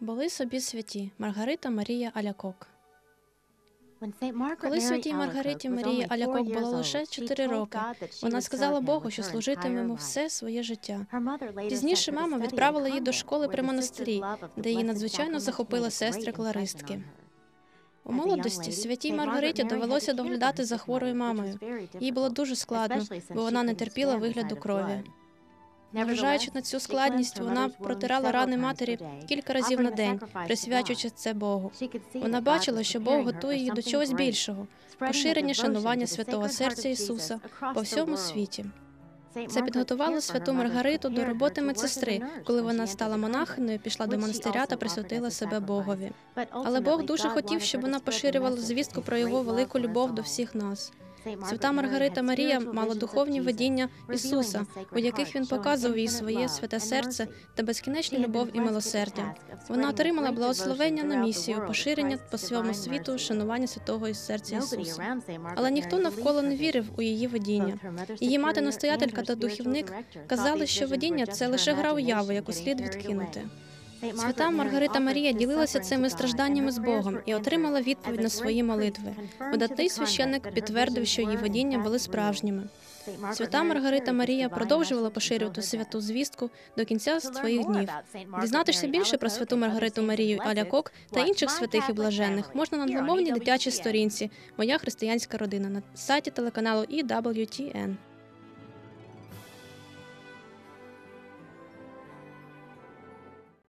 Були собі святі Маргарита Марія Алякок. Коли святій Маргариті Марії Алякок було лише 4 роки, вона сказала Богу, що служитиме йому все своє життя. Пізніше мама відправила її до школи при монастирі, де її надзвичайно захопили сестри кларистки. У молодості святій Маргариті довелося доглядати за хворою мамою. Їй було дуже складно, бо вона не терпіла вигляду крові. Незважаючи на цю складність, вона протирала рани матері кілька разів на день, присвячуючи це Богу. Вона бачила, що Бог готує її до чогось більшого, поширення шанування святого серця Ісуса по всьому світі. Це підготувало святу Маргариту до роботи медсестри, коли вона стала монахиною, пішла до монастиря та присвятила себе Богові. Але Бог дуже хотів, щоб вона поширювала звістку про його велику любов до всіх нас. Свята Маргарита Марія мала духовні видіння Ісуса, у яких він показував їй своє святе серце та безкінечну любов і милосердя. Вона отримала благословення на місію, поширення по всьому світу, шанування святого із серця Ісуса. Але ніхто навколо не вірив у її видіння. Її мати настоятелька та духівник казали, що видіння це лише гра уяви, яку слід відкинути. Свята Маргарита Марія ділилася цими стражданнями з Богом і отримала відповідь на свої молитви. Видатний священник підтвердив, що її видіння були справжніми. Свята Маргарита Марія продовжувала поширювати святу звістку до кінця своїх днів. Дізнатися більше про святу Маргариту Марію Алякок та інших святих і блаженних можна на англомовній дитячій сторінці Моя християнська родина на сайті телеканалу EWTN.